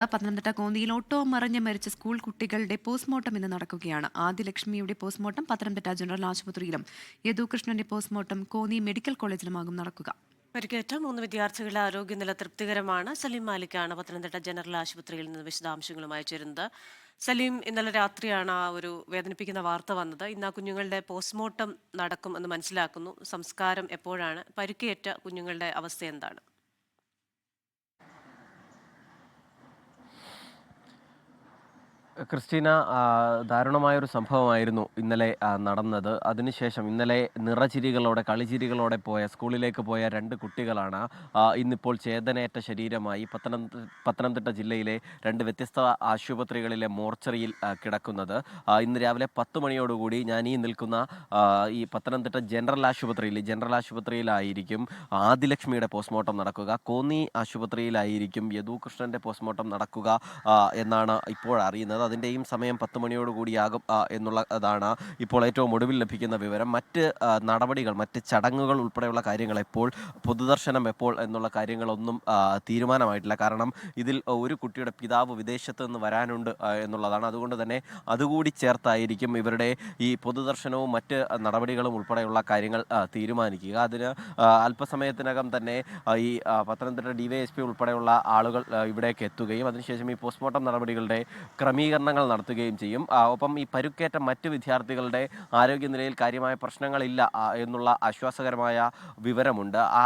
പത്തനംതിട്ട കോന്നിയിൽ ഓട്ടോ മറിഞ്ഞ് മരിച്ച സ്കൂൾ കുട്ടികളുടെ പോസ്റ്റ്മോർട്ടം ഇന്ന് നടക്കുകയാണ്. ആദിലക്ഷ്മിയുടെ പോസ്റ്റ്മോർട്ടം പത്തനംതിട്ട ജനറൽ ആശുപത്രിയിലും യദുകൃഷ്ണന്റെ പോസ്റ്റ്മോർട്ടം കോന്നി മെഡിക്കൽ കോളേജിലുമാകും നടക്കുക. പരിക്കേറ്റ മൂന്ന് വിദ്യാർത്ഥികളുടെ ആരോഗ്യനില തൃപ്തികരമാണ്. സലീം മാലിക്കാണ് പത്തനംതിട്ട ജനറൽ ആശുപത്രിയിൽ നിന്ന് വിശദാംശങ്ങളുമായി ചേരുന്നത്. സലീം ഇന്നലെ രാത്രിയാണ് ആ ഒരു വേദനിപ്പിക്കുന്ന വാർത്ത വന്നത്. ഇന്ന് ആ കുഞ്ഞുങ്ങളുടെ പോസ്റ്റ്മോർട്ടം നടക്കും എന്ന് മനസ്സിലാക്കുന്നു. സംസ്കാരം എപ്പോഴാണ്? പരിക്കേറ്റ കുഞ്ഞുങ്ങളുടെ അവസ്ഥ എന്താണ്? ക്രിസ്റ്റീന ദാരുണമായൊരു സംഭവമായിരുന്നു ഇന്നലെ നടന്നത്. അതിനുശേഷം ഇന്നലെ നിറചിരികളോടെ കളിചിരികളോടെ പോയ സ്കൂളിലേക്ക് പോയ രണ്ട് കുട്ടികളാണ് ഇന്നിപ്പോൾ ചേതനേറ്റ ശരീരമായി പത്തനംതിട്ട പത്തനംതിട്ട ജില്ലയിലെ രണ്ട് വ്യത്യസ്ത ആശുപത്രികളിലെ മോർച്ചറിയിൽ കിടക്കുന്നത്. ഇന്ന് രാവിലെ പത്ത് മണിയോടുകൂടി ഞാൻ ഈ നിൽക്കുന്ന ഈ പത്തനംതിട്ട ജനറൽ ആശുപത്രിയിൽ ജനറൽ ആശുപത്രിയിലായിരിക്കും ആദിലക്ഷ്മിയുടെ പോസ്റ്റ്മോർട്ടം നടക്കുക. കോന്നി ആശുപത്രിയിലായിരിക്കും യദുകൃഷ്ണന്റെ പോസ്റ്റ്മോർട്ടം നടക്കുക എന്നാണ് ഇപ്പോൾ അറിയുന്നത് അതിന്റെയും സമയം പത്ത് മണിയോടുകൂടിയാകും എന്നുള്ള എന്നുള്ളതാണ് ഇപ്പോൾ ഏറ്റവും ഒടുവിൽ ലഭിക്കുന്ന വിവരം. മറ്റ് നടപടികൾ മറ്റ് ചടങ്ങുകൾ ഉൾപ്പെടെയുള്ള കാര്യങ്ങൾ എപ്പോൾ പൊതുദർശനം എപ്പോൾ എന്നുള്ള കാര്യങ്ങളൊന്നും തീരുമാനമായിട്ടില്ല. കാരണം ഇതിൽ ഒരു കുട്ടിയുടെ പിതാവ് വിദേശത്ത് നിന്ന് വരാനുണ്ട് എന്നുള്ളതാണ്. അതുകൊണ്ട് തന്നെ അതുകൂടി ചേർത്തായിരിക്കും ഇവരുടെ ഈ പൊതുദർശനവും മറ്റ് നടപടികളും ഉൾപ്പെടെയുള്ള കാര്യങ്ങൾ തീരുമാനിക്കുക. അതിന് അല്പസമയത്തിനകം തന്നെ ഈ പത്തനംതിട്ട ഡി ഉൾപ്പെടെയുള്ള ആളുകൾ ഇവിടേക്ക് എത്തുകയും അതിനുശേഷം ഈ പോസ്റ്റ്മോർട്ടം നടപടികളുടെ ക്രമീകരണങ്ങൾ നടത്തുകയും ചെയ്യും. ഒപ്പം ഈ പരുക്കേറ്റ മറ്റ് വിദ്യാർത്ഥികളുടെ ആരോഗ്യനിലയിൽ കാര്യമായ പ്രശ്നങ്ങളില്ല എന്നുള്ള ആശ്വാസകരമായ വിവരമുണ്ട്. ആ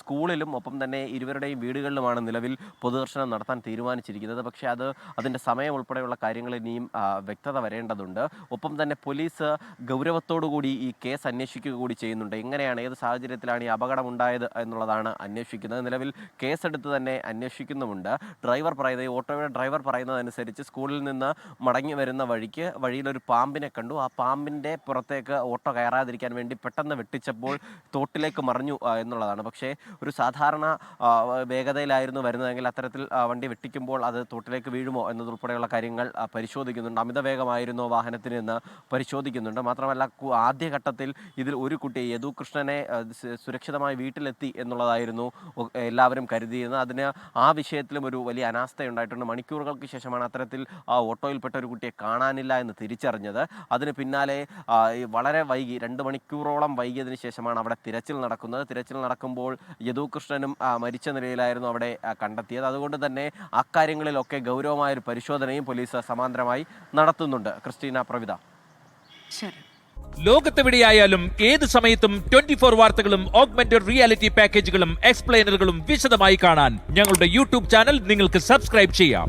സ്കൂളിലും ഒപ്പം തന്നെ ഇരുവരുടെയും വീടുകളിലുമാണ് നിലവിൽ പൊതുദർശനം നടത്താൻ തീരുമാനിച്ചിരിക്കുന്നത്. പക്ഷേ അത് അതിന്റെ സമയം ഉൾപ്പെടെയുള്ള കാര്യങ്ങൾ ഇനിയും വ്യക്തത വരേണ്ടതുണ്ട്. ഒപ്പം തന്നെ പോലീസ് ഗൗരവത്തോടുകൂടി ഈ കേസ് അന്വേഷിക്കുക കൂടി ചെയ്യുന്നുണ്ട്. എങ്ങനെയാണ് ഏത് സാഹചര്യത്തിലാണ് ഈ അപകടം ഉണ്ടായത് എന്നുള്ളതാണ് അന്വേഷിക്കുന്നത്. നിലവിൽ കേസെടുത്ത് തന്നെ അന്വേഷിക്കുന്നുമുണ്ട്. ഡ്രൈവർ പറയുന്നത് ഓട്ടോയുടെ ഡ്രൈവർ പറയുന്നതനുസരിച്ച് സ്കൂളിൽ നിന്ന് മടങ്ങി വരുന്ന വഴിക്ക് വഴിയിലൊരു പാമ്പിനെ കണ്ടു. ആ പാമ്പിന്റെ പുറത്തേക്ക് ഓട്ടോ കയറാതിരിക്കാൻ വേണ്ടി പെട്ടെന്ന് വെട്ടിച്ചപ്പോൾ തോട്ടിലേക്ക് മറിഞ്ഞു എന്നുള്ളതാണ്. പക്ഷേ ഒരു സാധാരണ വേഗതയിലായിരുന്നു വരുന്നതെങ്കിൽ അത്തരത്തിൽ വണ്ടി വെട്ടിക്കുമ്പോൾ അത് തോട്ടിലേക്ക് വീഴുമോ എന്നതുൾപ്പെടെയുള്ള കാര്യങ്ങൾ പരിശോധിക്കുന്നുണ്ട്. അമിത വേഗമായിരുന്നോ വാഹനത്തിന് എന്ന് പരിശോധിക്കുന്നുണ്ട്. മാത്രമല്ല ആദ്യഘട്ടത്തിൽ ഇതിൽ ഒരു കുട്ടി യദുകൃഷ്ണനെ സുരക്ഷിതമായി വീട്ടിലെത്തി എന്നുള്ളതായിരുന്നു എല്ലാവരും കരുതിയിരുന്നത്. അതിന് ആ വിഷയത്തിലും ഒരു വലിയ അനാസ്ഥയുണ്ടായിട്ടുണ്ട്. മണിക്കൂറുകൾക്ക് ശേഷമാണ് അത്തരത്തിൽ ഓട്ടോയിൽപ്പെട്ട ഒരു കുട്ടിയെ കാണാനില്ല എന്ന് തിരിച്ചറിഞ്ഞത്. അതിന് പിന്നാലെ വളരെ വൈകി രണ്ട് മണിക്കൂറോളം വൈകിയതിനു ശേഷമാണ് അവിടെ തിരച്ചിൽ നടക്കുന്നത്. തിരച്ചിൽ നടക്കുമ്പോൾ യദുകൃഷ്ണനും മരിച്ച നിലയിലായിരുന്നു അവിടെ ആ, കണ്ടെത്തിയത്. അതുകൊണ്ട് തന്നെ അക്കാര്യങ്ങളിലൊക്കെ ഗൗരവമായ ഒരു പരിശോധനയും പോലീസ് സമാന്തരമായി നടത്തുന്നുണ്ട്. ക്രിസ്റ്റീന പ്രവിത. ശരി. ലോകത്തെവിടെയായാലും ഏത് സമയത്തും ട്വന്റി ഫോർ വാർത്തകളും ഓഗ്മെന്റഡ് റിയാലിറ്റി പാക്കേജുകളും എക്സ്പ്ലെയിനറുകളും വിശദമായി കാണാൻ ഞങ്ങളുടെ യൂട്യൂബ് ചാനൽ നിങ്ങൾക്ക് സബ്സ്ക്രൈബ് ചെയ്യാം.